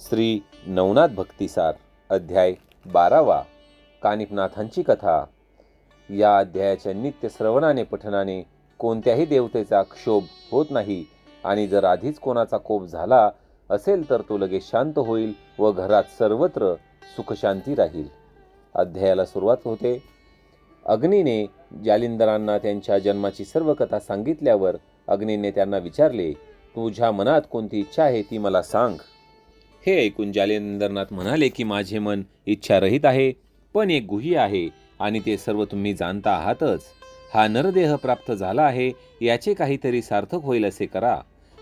श्री नवनाथ भक्तिसार अध्याय बारावा कानिपनाथांची कथा. या अध्यायाच्या नित्य श्रवणाने पठनाने कोणत्याही देवतेचा क्षोभ होत नाही आणि जर आधीच कोणाचा कोप झाला असेल तर तो लगेच शांत होईल व घरात सर्वत्र सुखशांती राहील. अध्यायाला सुरुवात होते. अग्नीने जालिंदरांना त्यांच्या जन्माची सर्व कथा सांगितल्यावर अग्नीने त्यांना विचारले तुझ्या मनात कोणती इच्छा आहे ती मला सांग. हे ऐकून जालेंद्रनाथ म्हणाले की माझे मन इच्छारहित आहे पण एक गुही आहे आणि ते सर्व तुम्ही जाणता आहातच. हा नरदेह प्राप्त झाला आहे याचे काहीतरी सार्थक होईल असे करा.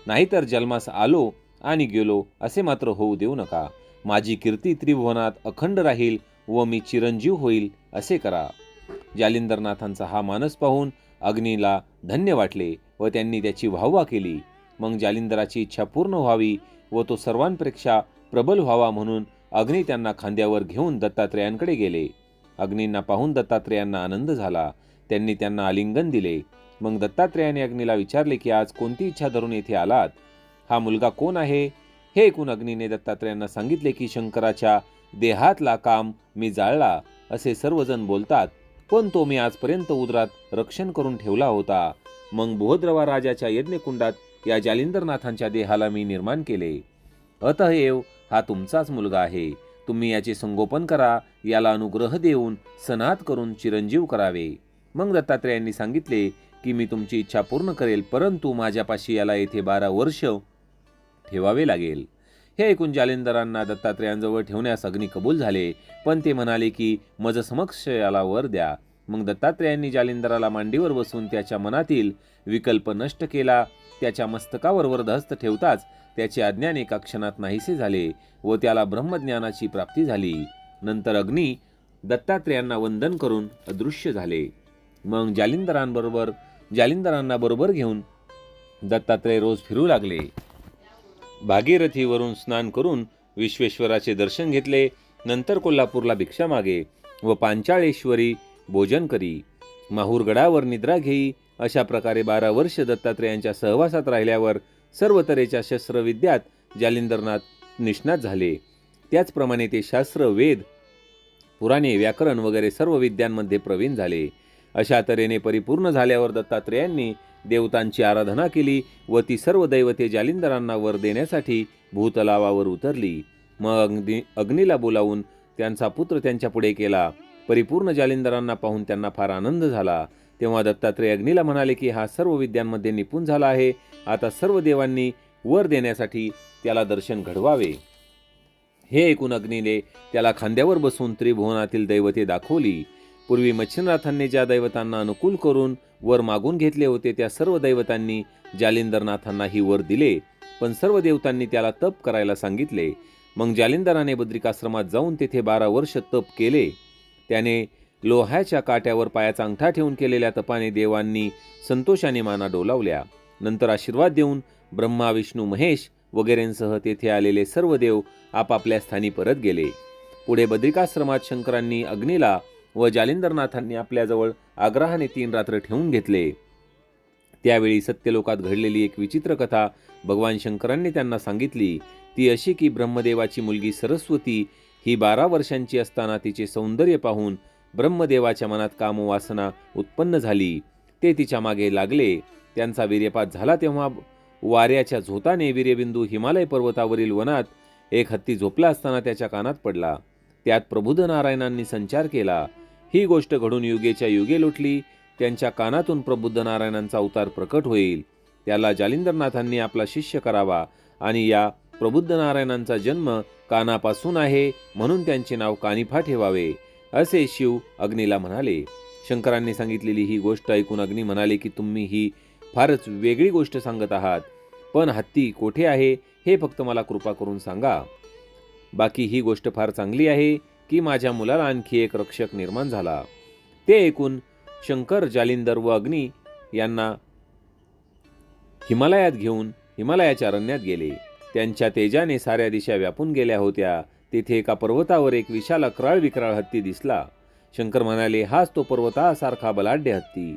नाहीतर जन्मास आलो आणि गेलो असे मात्र होऊ देऊ नका. माझी कीर्ती त्रिभुवनात अखंड राहील व मी चिरंजीव होईल असे करा. जालिंदरनाथांचा हा मानस पाहून अग्नीला धन्य वाटले व त्यांनी त्याची वाहवा केली. मग जालिंदराची इच्छा पूर्ण व्हावी व तो सर्वांपेक्षा प्रबल व्हावा म्हणून अग्नी त्यांना खांद्यावर घेऊन दत्तात्रेयांकडे गेले. अग्नींना पाहून दत्तात्रेयांना आनंद झाला. त्यांनी त्यांना आलिंगन दिले. मग दत्तात्रेयाने अग्नीला विचारले की आज कोणती इच्छा धरून येथे आलात? हा मुलगा कोण आहे? हे ऐकून अग्नीने दत्तात्रेयांना सांगितले की शंकराच्या देहातला काम मी जाळला. असे सर्वजण बोलतात. पण तो मी आजपर्यंत उदरात रक्षण करून ठेवला होता. मग बोहद्रवा राजाच्या यज्ञकुंडात या जालिंदरनाथांच्या देहाला मी निर्माण केले. अतएव हा तुमचाच मुलगा आहे. तुम्ही याचे संगोपन करा. याला अनुग्रह देऊन सनात करून चिरंजीव करावे. मग दत्तात्रेयांनी सांगितले की मी तुमची इच्छा पूर्ण करेल परंतु माझ्यापाशी याला येथे बारा वर्ष ठेवावे लागेल. हे ऐकून जालिंदरांना दत्तात्रेयांजवळ ठेवण्यास अग्नी कबूल झाले पण ते म्हणाले की मज समक्ष याला वर द्या. मग दत्तात्रेयांनी जालिंदराला मांडीवर बसून त्याच्या मनातील विकल्प नष्ट केला त्याच्या मस्तकावर वरदहस्त ठेवताच त्याचे अज्ञान एका क्षणात नाहीसे झाले व त्याला ब्रह्मज्ञानाची प्राप्ती झाली. नंतर अग्नी दत्तात्रेयांना वंदन करून अदृश्य झाले. मग जालिंदरांबरोबर जालिंदरांना बरोबर घेऊन दत्तात्रेय रोज फिरू लागले. भागीरथीवरून स्नान करून विश्वेश्वराचे दर्शन घेतले. नंतर कोल्हापूरला भिक्षा मागे व पांचाळेश्वरी भोजन करी. माहूरगडावर निद्रा घेई. अशा प्रकारे बारा वर्ष दत्तात्रेयांच्या सहवासात राहिल्यावर सर्व तऱ्हेच्या शस्त्रविद्यात जालिंदरनाथ निष्णात झाले. त्याचप्रमाणे ते शास्त्र वेद पुराणे व्याकरण वगैरे सर्व विद्यांमध्ये प्रवीण झाले. अशा तऱ्हेने परिपूर्ण झाल्यावर दत्तात्रेयांनी देवतांची आराधना केली व ती सर्व दैवते जालिंदरांना वर देण्यासाठी भूतलावावर उतरली. मग अग्नि अग्नीला बोलावून त्यांचा पुत्र त्यांच्या पुढे केला. परिपूर्ण जालिंदरांना पाहून त्यांना फार आनंद झाला. तेव्हा दत्तात्रेय अग्नीला म्हणाले की हा सर्व विद्यांमध्ये निपुण झाला आहे. आता सर्व देवांनी वर देण्यासाठी त्याला दर्शन घडवावे. हे ऐकून अग्नीने त्याला खांद्यावर बसून त्रिभुवनातील दैवते दाखवली. पूर्वी मच्छिंद्रनाथांनी ज्या दैवतांना अनुकूल करून वर मागून घेतले होते त्या सर्व दैवतांनी जालिंदरनाथांनाही वर दिले. पण सर्व देवतांनी त्याला तप करायला सांगितले. मग जालिंदराने बद्रिकाश्रमात जाऊन तेथे बारा वर्ष तप केले. त्याने लोह्याच्या काट्यावर पायाचा अंगठा ठेवून केलेल्या तपाने देवांनी संतोषाने माना डोलावल्या. नंतर आशीर्वाद देऊन ब्रह्मा विष्णू महेश वगैरेंसह तेथे आलेले सर्व देव आपापल्या स्थानी परत गेले. पुढे बद्रिकाश्रमात शंकरांनी अग्नीला व जालिंदरनाथांनी आपल्याजवळ आग्रहाने तीन रात्र ठेवून घेतले. त्यावेळी सत्यलोकात घडलेली एक विचित्र कथा भगवान शंकरांनी त्यांना सांगितली. ती अशी की ब्रह्मदेवाची मुलगी सरस्वती ही बारा वर्षांची असताना तिचे सौंदर्य पाहून ब्रह्मदेवाच्या मनात कामवासना उत्पन्न झाली. ते तिच्यामागे लागले. त्यांचा वीर्यपात झाला तेव्हा वाऱ्याच्या झोताने वीर्यबिंदू हिमालय पर्वतावरील वनात एक हत्ती झोपला असताना त्याच्या कानात पडला. त्यात प्रबुद्ध नारायणांनी संचार केला. ही गोष्ट घडून युगेच्या युगे लुटली. त्यांच्या कानातून प्रबुद्ध नारायणांचा अवतार प्रकट होईल. त्याला जालिंदरनाथांनी आपला शिष्य करावा आणि या प्रबुद्ध नारायणांचा जन्म कानापासून आहे म्हणून त्यांचे नाव कानिफा ठेवावे असे शिव अग्नीला म्हणाले. शंकरांनी सांगितलेली ही गोष्ट ऐकून अग्नी म्हणाले की तुम्ही ही फारच वेगळी गोष्ट सांगत आहात पण हत्ती कोठे आहे हे फक्त मला कृपा करून सांगा. बाकी ही गोष्ट फार चांगली आहे की माझ्या मुलाला आणखी एक रक्षक निर्माण झाला. ते ऐकून शंकर जालिंदर व अग्नी यांना हिमालयात घेऊन हिमालयाच्या अरण्यात गेले. त्यांच्या तेजाने साऱ्या दिशा व्यापून गेल्या होत्या. तेथे एका पर्वतावर एक विशाल अकराळ विक्राळ हत्ती दिसला. शंकर म्हणाले हाच तो पर्वतासारखा बलाढ्य हत्ती.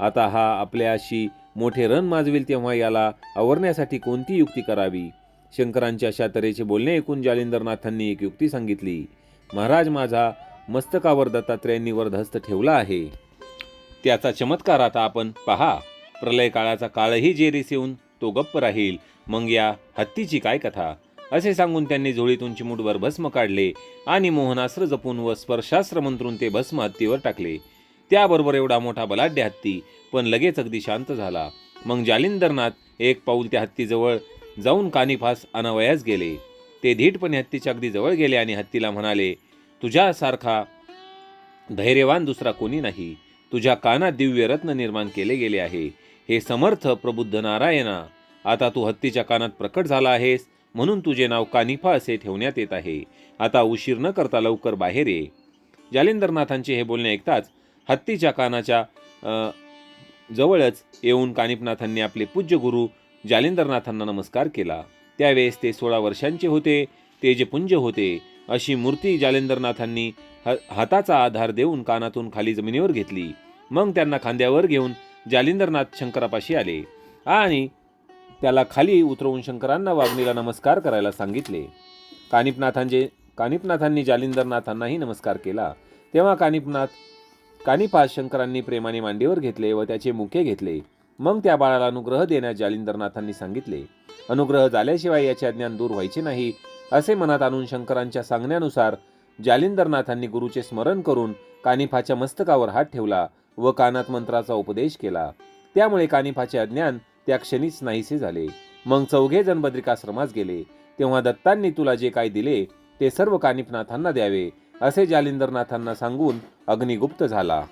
आता हा आपल्याशी मोठे रण माजवेल तेव्हा याला आवरण्यासाठी कोणती युक्ती करावी? शंकरांच्या अशा तऱ्हेचे बोलणे ऐकून जालिंदरनाथांनी एक युक्ती सांगितली. महाराज माझा मस्तकावर दत्तात्रेयांनी वर्धस्त ठेवला आहे. त्याचा चमत्कार आता आपण पहा. प्रलय काळाचा काळही जेरीस येऊन तो गप्प राहील. मग या हत्तीची काय कथा? असे सांगून त्यांनी झोळीतून चिमुटभर भस्म काढले आणि मोहनास्त्र जपून व स्पर्शास्त्र मंत्रून ते भस्म हत्तीवर टाकले. त्याबरोबर एवढा मोठा बलाढ्य हत्ती पण लगेच अगदी शांत झाला. मग जालिंदरनाथ एक पाऊल त्या हत्तीजवळ जाऊन कानिफास अनावयास गेले. ते धीटपणे हत्तीच्या अगदी जवळ गेले आणि हत्तीला म्हणाले तुझ्यासारखा धैर्यवान दुसरा कोणी नाही. तुझ्या कानात दिव्य रत्न निर्माण केले गेले आहे. हे समर्थ प्रबुद्ध नारायणा. आता तू हत्तीच्या कानात प्रकट झाला आहेस म्हणून तुझे नाव कानिफा असे ठेवण्यात येत आहे. आता उशीर न करता लवकर बाहेर ये. जालिंदरनाथांचे हे बोलणे ऐकताच हत्तीच्या कानाच्या जवळच येऊन कानिपनाथांनी आपले पूज्य गुरु जालिंदरनाथांना नमस्कार केला. त्यावेळेस ते सोळा वर्षांचे होते ते जे पुंज होते अशी मूर्ती जालिंदरनाथांनी ह हाताचा आधार देऊन कानातून खाली जमिनीवर घेतली. मग त्यांना खांद्यावर घेऊन जालिंदरनाथ शंकरापाशी आले. आणि त्याला खाली उतरवून शंकरांना वागणीला नमस्कार करायला सांगितले. कानिपनाथांचे कानिपनाथांनी जालिंदरनाथांनाही नमस्कार केला. तेव्हा कानिपनाथ कानिपास शंकरांनी प्रेमाने मांडीवर घेतले व त्याचे मुके घेतले. मग त्या बाळाला अनुग्रह देण्यास जालिंदरनाथांनी सांगितले. अनुग्रह झाल्याशिवाय याचे अज्ञान दूर व्हायचे नाही असे मनात आणून शंकरांच्या सांगण्यानुसार जालिंदरनाथांनी गुरुचे स्मरण करून कानिफाच्या मस्तकावर हात ठेवला व कानात मंत्राचा उपदेश केला. त्यामुळे कानिफाचे अज्ञान त्या क्षणीच नाहीसे झाले. मग चौघे जण बद्रिकाश्रमास गेले. तेव्हा दत्तांनी तुला जे काय दिले ते सर्व कानिपनाथांना द्यावे असे जालिंदरनाथांना सांगून अग्निगुप्त झाला.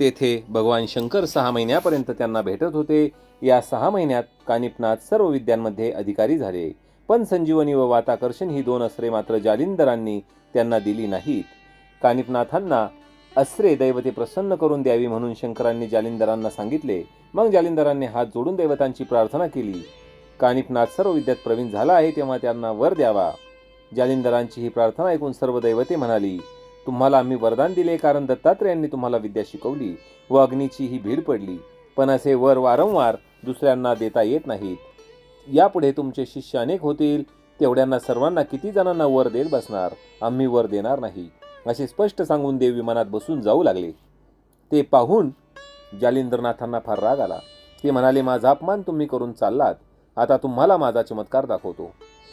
तेथे भगवान शंकर सहा महिन्यापर्यंत त्यांना भेटत होते. या सहा महिन्यात कानिपनाथ सर्व विद्यांमध्ये अधिकारी झाले. पण संजीवनी व वाताकर्षण ही दोन अस्त्रे मात्र जालिंदरांनी त्यांना दिली नाहीत. कानिपनाथांना अस्त्रे दैवते प्रसन्न करून द्यावी म्हणून शंकरांनी जालिंदरांना सांगितले. मग जालिंदरांनी हात जोडून दैवतांची प्रार्थना केली. कानिपनाथ सर्व विद्यात प्रवीण झाला आहे तेव्हा त्यांना वर द्यावा. जालिंदरांची ही प्रार्थना ऐकून सर्व दैवते म्हणाली तुम्हाला आम्ही वरदान दिले कारण दत्तात्रेयांनी तुम्हाला विद्या शिकवली व अग्नीची ही भीड पडली. पण असे वर वारंवार दुसऱ्यांना देता येत नाहीत. यापुढे तुमचे शिष्य अनेक होतील तेवढ्यांना सर्वांना किती जणांना वर देत बसणार? आम्ही वर देणार नाही. असे स्पष्ट सांगून देव विमानात बसून जाऊ लागले. ते पाहून जालिंदरनाथांना फार राग आला. ते म्हणाले माझा अपमान तुम्ही करून चाललात. आता तुम्हाला माझा चमत्कार दाखवतो.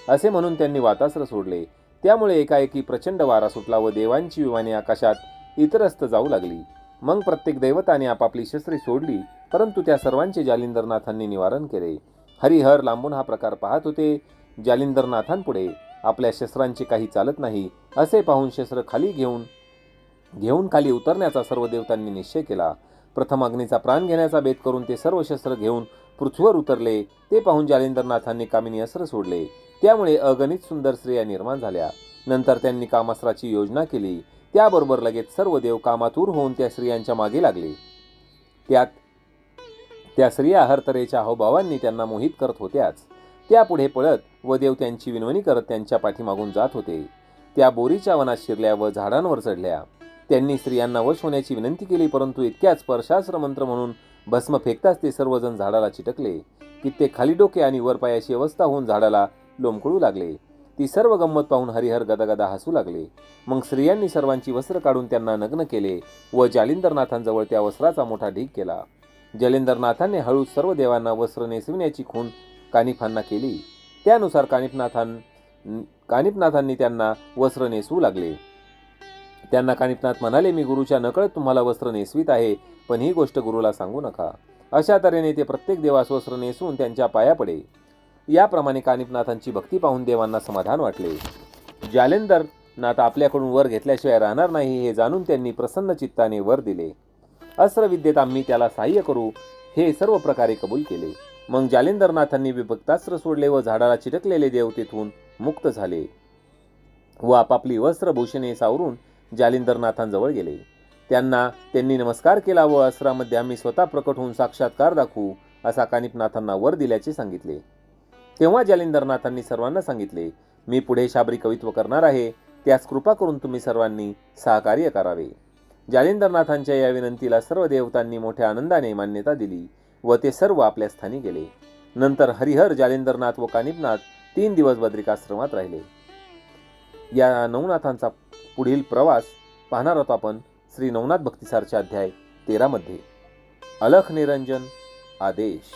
असे म्हणून त्यांनी वातास्त्र सोडले. त्यामुळे एकाएकी प्रचंड वारा सुटला व देवांची विमाने आकाशात इतरस्त जाऊ लागली. मग प्रत्येक दैवताने आपापली शस्त्रे सोडली परंतु त्या सर्वांचे जालिंदरनाथांनी निवारण केले. हरिहर लांबून हा प्रकार पाहत होते जालिंदरनाथांपुढे. आपल्या शस्त्रांचे काही चालत नाही असे पाहून शस्त्र खाली घेऊन घेऊन खाली उतरण्याचा सर्व देवतांनी निश्चय केला. प्रथम अग्नीचा प्राण घेण्याचा बेत करून ते सर्व शस्त्र घेऊन पृथ्वीवर उतरले. ते पाहून जालिंदरनाथांनी कामिनी अस्त्र सोडले. त्यामुळे अगणित सुंदर स्त्रिया निर्माण झाल्या. नंतर त्यांनी कामास्त्राची योजना केली. त्याबरोबर लगेच सर्व देव कामातूर होऊन त्या स्त्रियांच्या मागे लागले. त्यात त्या स्त्रिया हरतरेच्या हावभावांनी त्यांना मोहित करत होत्याच. त्यापुढे पळत व देव त्यांची विनवणी करत त्यांच्या पाठीमागून जात होते. त्या बोरीच्या वनात शिरल्या व झाडांवर चढल्या. त्यांनी स्त्रियांना वश होण्याची विनंती केली परंतु इतक्याच परशास्त्र मंत्र म्हणून भस्म फेकताच ते सर्वजण झाडाला चिटकले. कित्येक खाली डोके आणि वर पायाची अवस्था होऊन झाडाला लोंबकळू लागले. ती सर्व गंमत पाहून हरिहर गदागदा हसू लागले. मग स्त्रियांनी सर्वांची वस्त्र काढून त्यांना नग्न केले व जालिंदरनाथांजवळ त्या वस्त्राचा मोठा ढीक केला. जालिंदरनाथांनी हळू सर्व देवांना वस्त्र नेसविण्याची खून कानिफांना केली. त्यानुसार कानिफनाथां कानिफनाथांनी त्यांना वस्त्र नेसवू लागले. त्यांना कानिफनाथ म्हणाले मी गुरुच्या नकळत तुम्हाला वस्त्र नेसवीत आहे पण ही गोष्ट गुरुला सांगू नका. अशा तऱ्हेने ते प्रत्येक देवास वस्त्र नेसून त्यांच्या पाया पडे. याप्रमाणे कानिफनाथांची भक्ती पाहून देवांना समाधान वाटले. जालेंदर नाथ आपल्याकडून वर घेतल्याशिवाय राहणार नाही हे जाणून त्यांनी प्रसन्न चित्ताने वर दिले. अस्त्रविद्येत आम्ही त्याला सहाय्य करू हे सर्व प्रकारे कबूल केले. मग जालिंदरनाथांनी विभक्तास्त्र सोडले व झाडाला चिटकलेले देव तेथून मुक्त झाले. व आपापली वस्त्रभूषणे सावरून जालिंदरनाथांजवळ गेले. त्यांना त्यांनी नमस्कार केला व अस्त्रामध्ये आम्ही स्वतः प्रकट होऊन साक्षात्कार दाखवू असा कानिपनाथांना वर दिल्याचे सांगितले. तेव्हा जालिंदरनाथांनी सर्वांना सांगितले मी पुढे शाबरी कवित्व करणार आहे त्यास कृपा करून तुम्ही सर्वांनी सहकार्य करावे. जालिंदरनाथांच्या या विनंतीला सर्व देवतांनी मोठ्या आनंदाने मान्यता दिली. व ते सर्व आपल्या स्थानी गेले. नंतर हरिहर जालिंदरनाथ व कानिपनाथ तीन दिवस बद्रिकाश्रमात राहिले. या नवनाथांचा पुढील प्रवास पाहणार आहोत आपण श्री नवनाथ भक्तिसारच्या अध्याय तेरामध्ये अलख निरंजन आदेश.